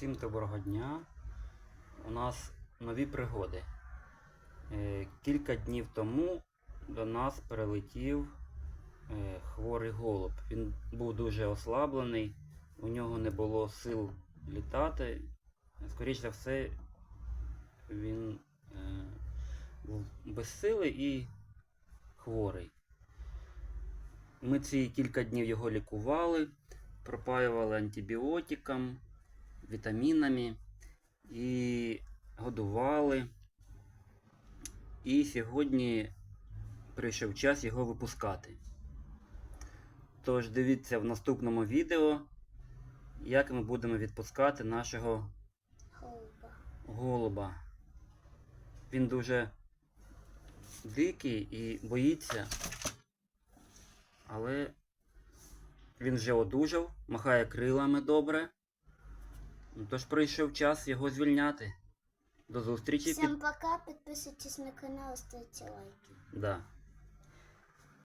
Всім доброго дня. У нас нові пригоди. Е, Кілька днів тому до нас прилетів е, хворий голуб. Він був дуже ослаблений, у нього не було сил літати. Скоріше за все, він е, був без сили і хворий. Ми ці кілька днів його лікували, пропаювали антибіотиком, вітамінами і годували. І сьогодні прийшов час його випускати. Тож дивіться в наступному відео, як ми будемо відпускати нашого Голуба. голуба. Він дуже дикий і боїться, але він вже одужав, махає крилами добре. Тож прийшов час його звільняти. До зустрічі. Всем пока, підписуйтесь на канал, ставьте лайки. Да.